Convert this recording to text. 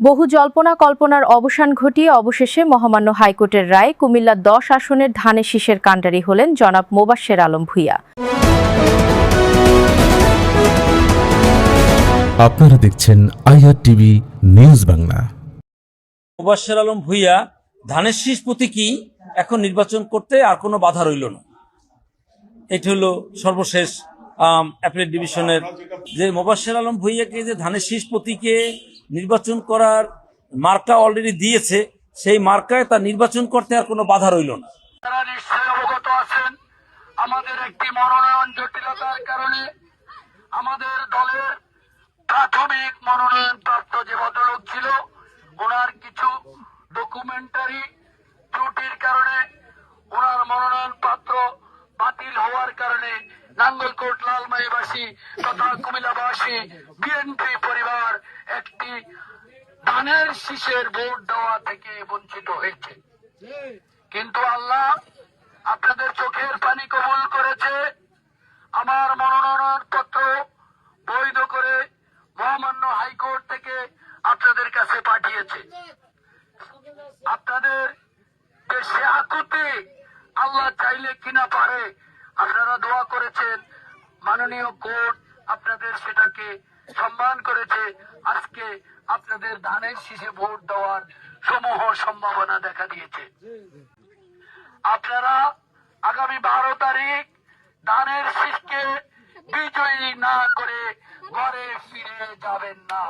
বহু জল্পনা কল্পনার অবসান ঘটিয়ে অবশেষে মহামান্য হাইকোর্টের রায় কুমিল্লা দশ আসনের ধানে শীষের কাণ্ডারি হলেন জনাব মোবাশ্বের আলম ভূঁইয়া। আপনারা দেখছেন IR TV news Bangla. Mubashwer Alam Bhuiyan ধানের শীষ প্রতীকী এখন নির্বাচন করতে আর কোনো বাধা রইল না। এটি হলো সর্বশেষ অ্যাপিলেট ডিভিশনের যে মোবাশ্বের আলম ভুইয়াকে যে ধানের শীষ প্রতীকে নির্বাচন করার মার্কা অলরেডি দিয়েছে, সেই মার্কায় তার নির্বাচন করতে আর কোনো বাধা রইল না। আমাদের একটি মনোনয়ন জটিলতার কারণে আমাদের দলের প্রাথমিক মনোনয়ন প্রাপ্ত যে ভদ্রলোক ছিল, ওনার কিছু ডকুমেন্টারি ত্রুটির কারণে ওনার মনোনয়ন পত্র বাতিল হওয়ার কারণে নাঙ্গলকোট লালমাইবাসী তথা কুমিল্লাবাসী বিএনপি পরিবার একটি ধানের শীষের ভোট দেওয়া থেকে বঞ্চিত হয়েছে। কিন্তু আল্লাহ আপনাদের চোখের পানি কবুল করেছে। আমার মনোনয়ন পত্র বৈধ করে মহামান্য হাইকোর্ট থেকে আপনাদের কাছে পাঠিয়েছে। আপনাদের সে আকুতি আল্লাহ চাইলে কিনা পারে আপনারা দোয়া করেছেন, মাননীয় কোর্ট আপনাদের সেটাকে সম্মান করেছে। আজকে আপনাদের ধানের শীষে ভোট দেওয়ার সমূহ সম্ভাবনা দেখা দিয়েছে। আপনারা আগামী বারো তারিখ ধানের শীষকে বিজয়ী না করে ঘরে ফিরে যাবেন না।